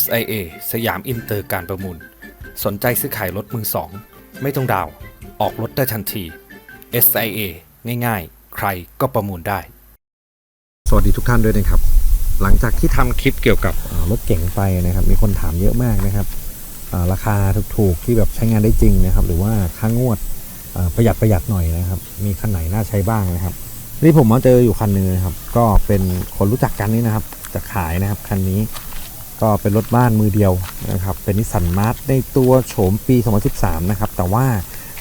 SIA สยามอินเตอร์การประมูล สนใจซื้อขายรถมือสอง ไม่ต้องดาวน์ออกรถได้ทันที SIA ง่ายๆ ใครก็ประมูลได้ สวัสดีทุกท่านด้วยนะครับ หลังจากที่ทำคลิปเกี่ยวกับเอ่อรถเก๋งไปนะครับ มีคนถามเยอะมากนะครับเอ่อราคาถูกๆ ที่แบบใช้งานได้จริงนะครับ หรือว่าค่างวดเอ่อประหยัดประหยัดหน่อยนะครับ มีคันไหนน่าใช้บ้างนะครับ นี่ผมมาเจออยู่คันหนึงนะครับ ก็เป็นคนรู้จักกันนี่นะครับ จะขายนะครับคันนี้ ก็เป็นรถบ้านมือเดียวนะครับ เป็นนิสสันมาร์ทในตัวโฉมปี 2013 นะครับ แต่ว่า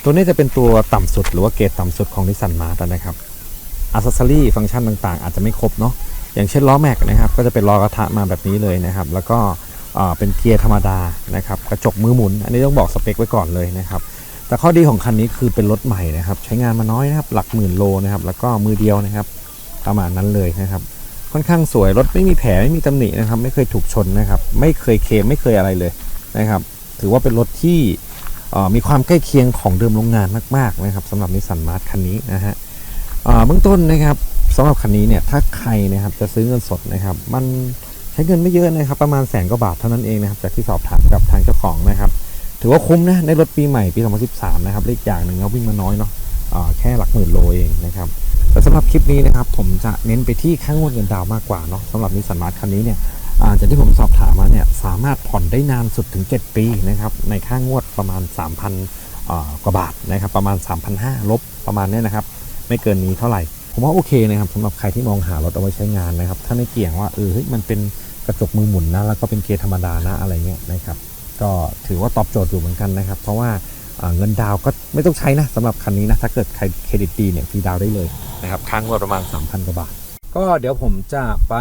ตัวนี้จะเป็นตัวต่ำสุด หรือว่าเกรดต่ำสุดของนิสสันมาร์ทนะครับอัซซอรี่ฟังก์ชันต่างๆ อาจจะไม่ครบเนาะ อย่างเช่นล้อแม็กนะครับ ก็จะเป็นล้อกระทะมาแบบนี้เลยนะครับ แล้วก็เป็นเกียร์ธรรมดานะครับ กระจกมือหมุน อันนี้ต้องบอกสเปคไว้ก่อนเลยนะครับ แต่ข้อดีของคันนี้คือเป็นรถใหม่นะครับ ใช้งานมาน้อยนะครับ หลักหมื่นโลนะครับ แล้วก็มือเดียวนะครับ ประมาณนั้นเลยนะครับ ค่อนข้างสวยรถไม่มีแผลไม่มีตำหนินะครับ ไม่เคยถูกชนนะครับ ไม่เคยเคมไม่เคยอะไรเลยนะครับ ถือว่าเป็นรถที่มีความใกล้เคียงของเดิมโรงงานมากๆนะครับสำหรับนิสสันมาร์ทคันนี้นะฮะเบื้องต้นนะครับสำหรับคันนี้เนี่ยถ้าใครนะครับจะซื้อเงินสดนะครับ มันใช้เงินไม่เยอะนะครับประมาณแสนกว่าบาทเท่านั้นเองนะครับจากที่สอบถามกับทางเจ้าของนะครับ ถือว่าคุ้มนะในรถปีใหม่ปี 2013 นะครับเลขอย่างหนึ่งเราวิ่งมาน้อยเนาะอ่าแค่หลักหมื่นโลเองนะครับ แต่สำหรับคลิปนี้นะครับ ผมจะเน้นไปที่ค่างวดเงินดาวมากกว่าเนาะสำหรับนิสสันมาร์ทคันนี้เนี่ยจากที่ผมสอบถามมาเนี่ยสามารถผ่อนได้นานสุดถึง 7 ปีนะครับในค่างวดประมาณ 3,000กว่าบาทนะครับประมาณ 3,500ลบประมาณเนี้ยนะครับไม่เกินนี้เท่าไหร่ ผมว่าโอเคนะครับสำหรับใครที่มองหารถเอาไว้ใช้งานนะครับถ้าไม่เกี่ยงว่าเออเฮ้ยมันเป็นกระจกมือหมุนนะแล้วก็เป็นเกียร์ธรรมดานะอะไรเงี้ยนะครับก็ถือว่าตอบโจทย์อยู่เหมือนกันนะครับ เพราะว่าเงินดาวก็ไม่ต้องใช้นะสำหรับคันนี้นะถ้าเกิดใครเครดิตดีเนี่ยฟรีดาวได้เลย นะครับค้างงวดประมาณ 3,000กว่าบาท ก็เดี๋ยวผมจะไป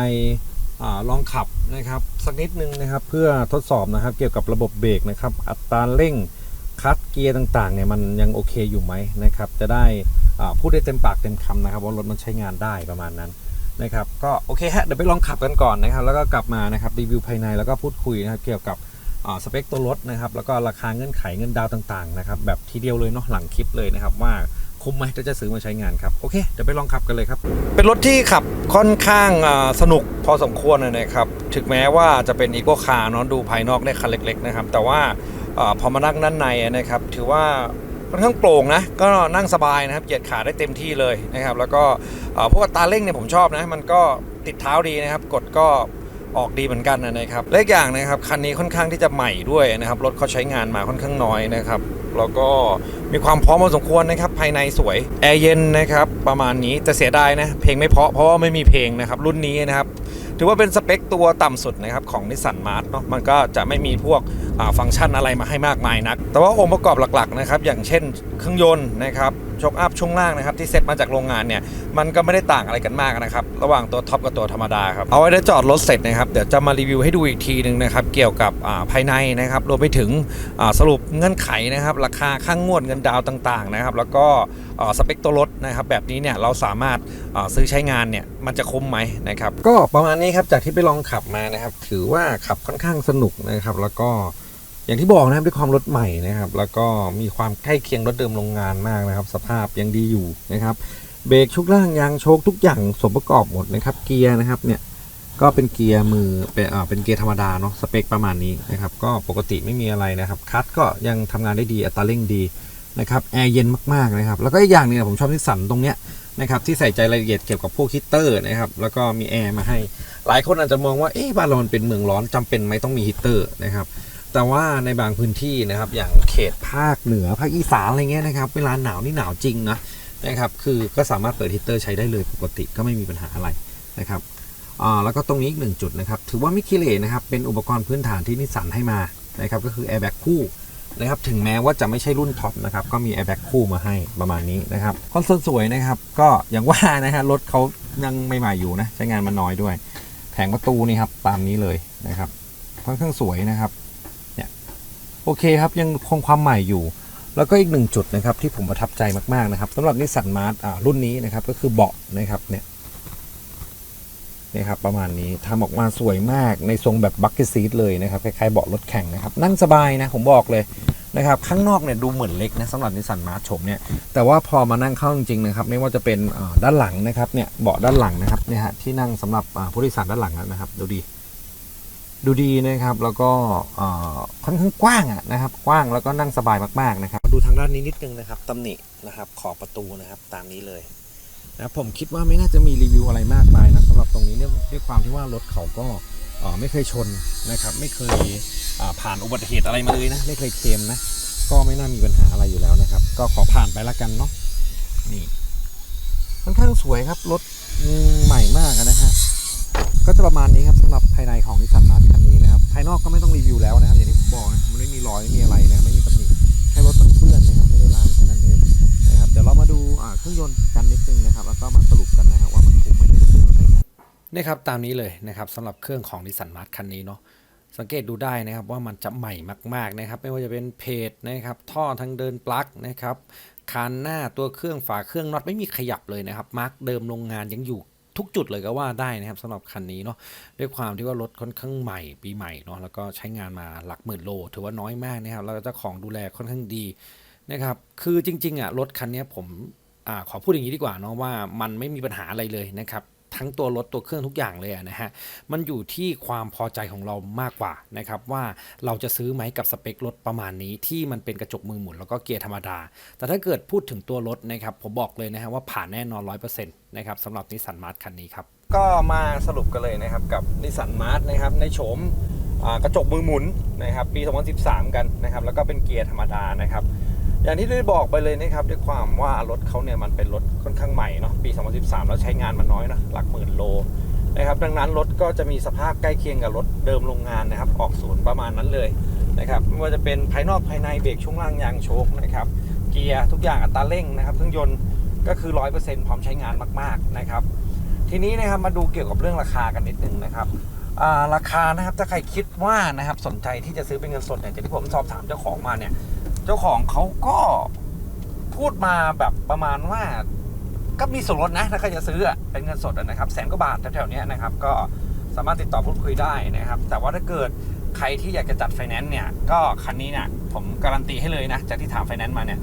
อลองขับนะครับสักนิดนึงนะครับเพื่อทดสอบนะครับเกี่ยวกับระบบเบรกนะครับอัตราเร่งคัดเกียร์ต่างๆเนี่ยมันยังโอเคอยู่ไหมนะครับจะได้อ่าพูดได้เต็มปากเต็มคำนะครับว่ารถมันใช้งานได้ประมาณนั้นนะครับก็โอเคฮะเดี๋ยวไปลองขับกันก่อนนะครับ แล้วก็กลับมานะครับรีวิวภายในแล้วก็พูดคุยนะครับเกี่ยวกับอ่าสเปคตัวรถนะครับแล้วก็ราคาเงื่อนไขเงินดาวต่างๆนะครับแบบทีเดียวเลยเนาะหลังคลิปเลยนะครับว่า คุ้มไหมถ้าจะซื้อมาใช้งานครับ โอเคเดี๋ยวไปลองขับกันเลยครับ เป็นรถที่ขับค่อนข้างสนุกพอสมควรนะครับ ถึงแม้ว่าจะเป็นอีโก้คาร์เนาะดูภายนอกได้คันเล็ก ๆ นะครับ แต่ว่าอพอมานั่งด้านในนะครับ ถือว่าค่อนข้างโปร่งนะ ก็นั่งสบายนะครับ เหยียดขาได้เต็มที่เลยนะครับ แล้วก็พวกตาเร่งเนี่ยผมชอบนะ มันก็ติดเท้าดีนะครับ กดก็ออกดีเหมือนกันนะครับและอีกอย่างนะครับคันนี้ค่อนข้างที่จะใหม่ด้วยนะครับ รถเขาใช้งานมาค่อนข้างน้อยนะครับ แล้วก็มีความพร้อมพอสมควรนะครับายในสวย แอร์เย็นนะครับประมาณนี้แต่เสียดายนะ เพลงไม่เพาะเพราะว่าไม่มีเพลงนะครับรุ่นนี้นะครับ ถือว่าเป็นสเปคตัวต่ำสุดนะครับของนิสสันมาร์ทเนาะมันก็จะไม่มีพวก ฟังก์ชันอะไรมาให้มากมายนัก แต่ว่าองค์ประกอบหลักๆนะครับอย่างเช่นเครื่องยนต์นะครับชกอัพช่วงล่างนะครับที่เซ็ตมาจากโรงงานเนี่ยมันก็ไม่ได้ต่างอะไรกันมากนะครับระหว่างตัวท็อปกับตัวธรรมดาครับเอาไว้ได้จอดรถเสร็จนะครับเดี๋ยวจะมารีวิวให้ดูอีกทีหนึ่งนะครับเกี่ยวกับภายในนะครับรวมไปถึงสรุปเงื่อนไขนะครับราคาค่างงวดเงินดาวต่างๆนะครับแล้วก็สเปคตัวรถนะครับแบบนี้เนี่ยเราสามารถซื้อใช้งานเนี่ยมันจะคุ้มไหมนะครับก็ประมาณนี้ครับจากที่ไปลองขับมานะครับถือว่าขับค่อนข้างสนุกนะครับแล้วก็ อย่างที่บอกนะครับด้วยความรถใหม่นะครับ แล้วก็มีความใกล้เคียงรถเดิมโรงงานมากนะครับ สภาพยังดีอยู่นะครับ เบรกชุกล่างยางโชคทุกอย่างสมประกอบหมดนะครับ เกียร์นะครับเนี่ยก็เป็นเกียร์มือเป็นอ่าเป็นเกียร์ธรรมดาเนาะสเปคประมาณนี้นะครับ ก็ปกติไม่มีอะไรนะครับคัทก็ยังทำงานได้ดีอัตราเร่งดีนะครับแอร์เย็นมากๆนะครับ แล้วก็อีกอย่างหนึงผมชอบที่สันตรงเนี้ยนะครับที่ใส่ใจรายละเอียดเกี่ยวกับพวกฮีตเตอร์นะครับแล้วก็มีแอร์มาให้ หลายคนอาจจะมองว่าเอ๊ะบ้านเรามันเป็นเมืองร้อนจำเป็นไหมต้องมีฮีตเตอร์นะครับ แต่ว่าในบางพื้นที่นะครับ อย่างเขตภาคเหนือภาคอีสานอะไรเงี้ยนะครับ เวลาหนาวนี่หนาวจริงนะนะครับ คือก็สามารถเปิดฮีเตอร์ใช้ได้เลยปกติก็ไม่มีปัญหาอะไรนะครับอ่าแล้วก็ตรงนี้อีกหนึ่งจุดนะครับ ถือว่าไม่ขี้เหร่นะครับ เป็นอุปกรณ์พื้นฐานที่นิสสันให้มานะครับ ก็คือ airbag คู่นะครับ ถึงแม้ว่าจะไม่ใช่รุ่นท็อปนะครับ ก็มี airbag คู่มาให้ประมาณนี้นะครับคอนโซลสวยนะครับ ก็อย่างว่านะฮะรถเขายังไม่ใหม่อยู่นะ ใช้งานมาน้อยด้วย แผงประตูนี่ครับ ตามนี้เลยนะครับ ค่อนข้างสวยนะครับ โอเคครับยังคงความใหม่อยู่ แล้วก็อีกหนึ่งจุดนะครับที่ผมประทับใจมากๆนะครับสำหรับนิสสันมาร์ทรุ่นนี้นะครับก็คือเบาะนะครับเนี่ยนี่ครับประมาณนี้ทำออกมาสวยมากในทรงแบบบักเก็ตซีทเลยนะครับคล้ายๆเบาะรถแข่งนะครับนั่งสบายนะผมบอกเลยนะครับข้างนอกเนี่ยดูเหมือนเล็กนะสำหรับนิสสันมาร์ชชมเนี่ยแต่ว่าพอมานั่งเข้าจริงๆนะครับไม่ว่าจะเป็นด้านหลังนะครับเนี่ยเบาะด้านหลังนะครับเนี่ยฮะที่นั่งสำหรับผู้โดยสารด้านหลังนะครับดูดี ดูดีนะครับแล้วก็ค่อนข้างกว้างนะครับ กว้างแล้วก็นั่งสบายมากๆนะครับดูทางด้านนี้นิดนึงนะครับตำหนินะครับขอบประตูนะครับตามนี้เลยนะผมคิดว่าไม่น่าจะมีรีวิวอะไรมากมายนะสำหรับตรงนี้เนี่ยด้วยความที่ว่ารถเขาก็ไม่เคยชนนะครับ ไม่เคยผ่านอุบัติเหตุอะไรมาเลยนะ ไม่เคยเคลมนะก็ไม่น่ามีปัญหาอะไรอยู่แล้วนะครับ ก็ขอผ่านไปละกันเนาะนี่ค่อนข้างสวยครับรถใหม่มากอะนะฮะ ก็จะประมาณนี้ครับสำหรับภายในของนิสสันมาร์คันนี้นะครับภายนอกก็ไม่ต้องรีวิวแล้วนะครับอย่างที่ผมบอกนะมันไม่มีรอยไม่มีอะไรนะไม่มีตำหนิแค่รถมันเปื้อนนะครับไม่ได้ล้างแค่นั้นเองนะครับเดี๋ยวเรามาดูเครื่องยนต์กันนิดนึงนะครับ แล้วก็มาสรุปกันนะครับว่ามันคุ้มไหมที่จะซื้อมาใช้งานนี่ครับตามนี้เลยนะครับสำหรับเครื่องของนิสสันมาร์คันนี้เนาะสังเกตดูได้นะครับว่ามันจะใหม่มากๆนะครับ ไม่ว่าจะเป็นเพจนะครับท่อทางเดินปลั๊กนะครับคานหน้าตัวเครื่องฝาเครื่องน็อตไม่มีขยับเลยนะครับมาร์กเดิมโรงงานยังอยู่ ทุกจุดเลยก็ว่าได้นะครับสำหรับคันนี้เนาะด้วยความที่ว่ารถค่อนข้างใหม่ปีใหม่เนาะแล้วก็ใช้งานมาหลักหมื่นโล ถือว่าน้อยมากนะครับแล้วก็เจ้าของดูแลค่อนข้างดีนะครับคือจริงๆอะรถคันนี้ผมอขอพูดอย่างนี้ดีกว่าเนาะว่ามันไม่มีปัญหาอะไรเลยนะครับ ทั้งตัวรถตัวเครื่องทุกอย่างเลยนะฮะมันอยู่ที่ความพอใจของเรามากกว่านะครับว่าเราจะซื้อไหมกับสเปครถประมาณนี้ที่มันเป็นกระจกมือหมุนแล้วก็เกียร์ธรรมดา แต่ถ้าเกิดพูดถึงตัวรถนะครับผมบอกเลยนะฮะว่าผ่านแน่นอน 100%นะครับสำหรับนิสสันมาร์ทคันนี้ครับก็มาสรุปกันเลยนะครับกับนิสสันมาร์ทนะครับในโฉมกระจกมือหมุนนะครับปี 2013 กันนะครับแล้วก็เป็นเกียร์ธรรมดานะครับ อย่างที่ได้บอกไปเลยนะครับด้วยความว่ารถเขาเนี่ยมันเป็นรถค่อนข้างใหม่เนาะปี 2013 แล้วใช้งานมันน้อยนะหลักหมื่นโลนะครับดังนั้นรถก็จะมีสภาพใกล้เคียงกับรถเดิมโรงงานนะครับ ออกศูนย์ประมาณนั้นเลยนะครับไม่ว่าจะเป็นภายนอกภายในเบรกช่วงล่างยางโชคนะครับเกียร์ทุกอย่างอัตราเร่งนะครับเครื่องยนต์ก็คือ 100%พร้อมใช้งานมาก ๆนะครับ ทีนี้นะครับมาดูเกี่ยวกับเรื่องราคากันนิดนึงนะครับราคานะครับถ้าใครคิดว่านะครับสนใจที่จะซื้อเป็นเงินสดเนี่ยจากที่ผมสอบถามเจ้าของมาเนี่ย เจ้าของเขาก็พูดมาแบบประมาณว่า ก็มีส่วนลดนะถ้าใครจะซื้อเป็นเงินสดนะครับแสนกว่าบาทแถวๆนี้นะครับ ก็สามารถติดต่อพูดคุยได้นะครับ แต่ว่าถ้าเกิดใครที่อยากจะจัดไฟแนนซ์เนี่ยก็คันนี้เนี่ยผมการันตีให้เลยนะจากที่ถามไฟแนนซ์มาเนี่ย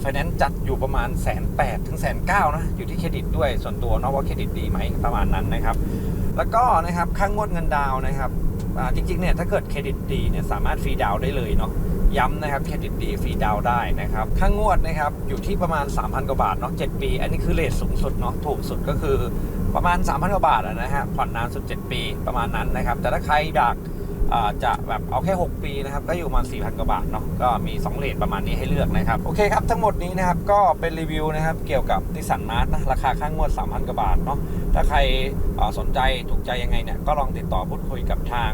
ไฟแนนซ์จัดอยู่ประมาณแสนแปดถึงแสนเก้านะอยู่ที่เครดิตด้วยส่วนตัวเนาะว่าเครดิตดีไหมประมาณนั้นนะครับ แล้วก็นะครับค่างวดเงินดาวน์นะครับ จริงๆเนี่ยถ้าเกิดเครดิตดีเนี่ยสามารถฟรีดาวน์ได้เลยเนาะย้ำนะครับเครดิตดีฟรีดาวน์ได้นะครับค่างวดนะครับอยู่ที่ประมาณ 3,000 กว่าบาทเนาะ7ปี อันนี้คือเลทสูงสุดเนาะถูกสุดก็คือประมาณ 3,000 กว่าบาทะนะฮะผ่อนนานสุด 7 ปีประมาณนั้นนะครับแต่ถ้าใครอยาก จะแบบเอาแค่ 6 ปีนะครับ ก็อยู่ประมาณ4,000 กว่าบาทเนาะก็มี 2เลทประมาณนี้ให้เลือกนะครับ โอเคครับ ทั้งหมดนี้นะครับ ก็เป็นรีวิวนะครับ เกี่ยวกับนิสสันมาร์นะราคาค่างงวด 3,000 กว่าบาทเนาะถ้าใครสนใจถูกใจยังไงเนี่ยก็ลองติดต่อพูดคุยกับทาง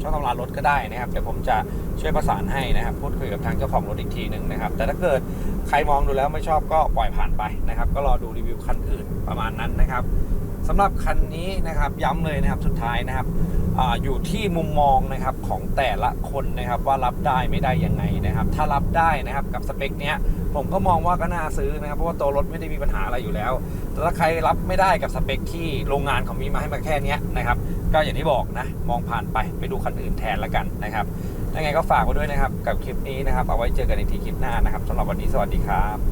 ช่องทำร้านรถก็ได้นะครับเดี๋ยวผมจะช่วยประสานให้นะครับ พูดคุยกับทางเจ้าของรถอีกทีหนึ่งนะครับ แต่ถ้าเกิดใครมองดูแล้วไม่ชอบก็ปล่อยผ่านไปนะครับ ก็รอดูรีวิวคันอื่นประมาณนั้นนะครับสำหรับคันนี้นะครับย้ำเลยนะครับสุดท้ายนะครับ ออยู่ที่มุมมองนะครับของแต่ละคนนะครับว่ารับได้ไม่ได้ยังไงนะครับ ถ้ารับได้นะครับกับสเปคเนี้ยผมก็มองว่าก็น่าซื้อนะครับเพราะว่าตัวรถไม่ได้มีปัญหาอะไรอยู่แล้ว แต่ถ้าใครรับไม่ได้กับสเปคที่โรงงานเขามีมาให้มาแค่เนี้ยนะครับ ก็อย่างที่บอกนะมองผ่านไปไปดูคันอื่นแทนละกันนะครับยังไงก็ฝากไว้ด้วยนะครับกับคลิปนี้นะครับเอาไว้เจอกันในทีคลิปหน้านะครับสำหรับวันนี้สวัสดีครับ